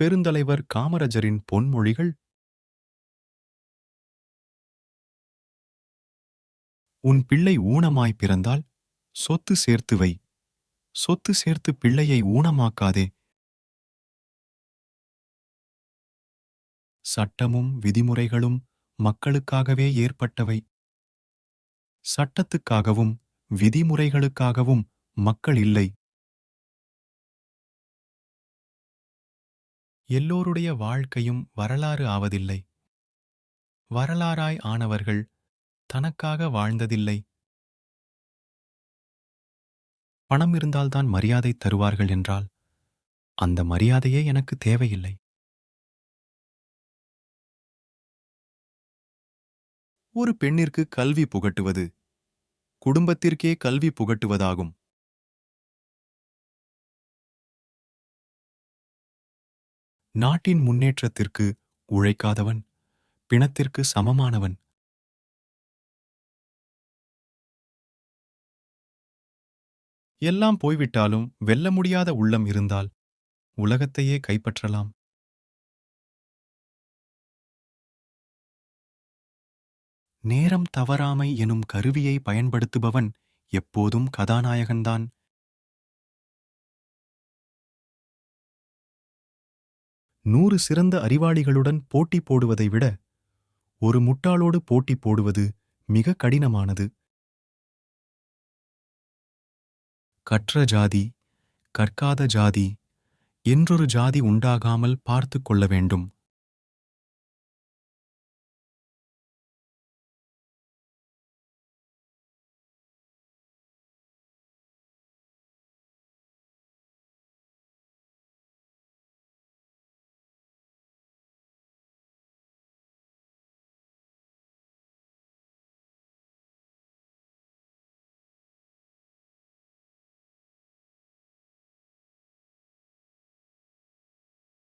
பெருந்தலைவர் காமராஜரின் பொன்மொழிகள் உன் பிள்ளை ஊனமாய் பிறந்தால் சொத்து சேர்த்து வை. சொத்து சேர்த்து பிள்ளையை ஊனமாக்காதே. சட்டமும் விதிமுறைகளும் மக்களுக்காகவே ஏற்பட்டவை. சட்டத்துக்காகவும் விதிமுறைகளுக்காகவும் மக்கள் இல்லை. எல்லோருடைய வாழ்க்கையும் வரலாறு ஆவதில்லை. வரலாறாய் ஆனவர்கள் தனக்காக வாழ்ந்ததில்லை. பணம் இருந்தால்தான் மரியாதை தருவார்கள் என்றால் அந்த மரியாதையே எனக்கு தேவையில்லை. ஒரு பெண்ணிற்கு கல்வி புகட்டுவது குடும்பத்திற்கே கல்வி புகட்டுவதாகும். நாட்டின் முன்னேற்றத்திற்கு உழைக்காதவன் பிணத்திற்கு சமமானவன். எல்லாம் போய்விட்டாலும் வெல்ல முடியாத உள்ளம் இருந்தால் உலகத்தையே கைப்பற்றலாம். நேரம் தவறாமை எனும் கருவியை பயன்படுத்துபவன் எப்போதும் கதாநாயகன்தான். நூறு சிறந்த அறிவாளிகளுடன் போட்டி போடுவதை விட ஒரு முட்டாளோடு போட்டி போடுவது மிக கடினமானது. கற்ற ஜாதி கற்காத ஜாதி என்றொரு ஜாதி உண்டாகாமல் பார்த்து கொள்ள வேண்டும்.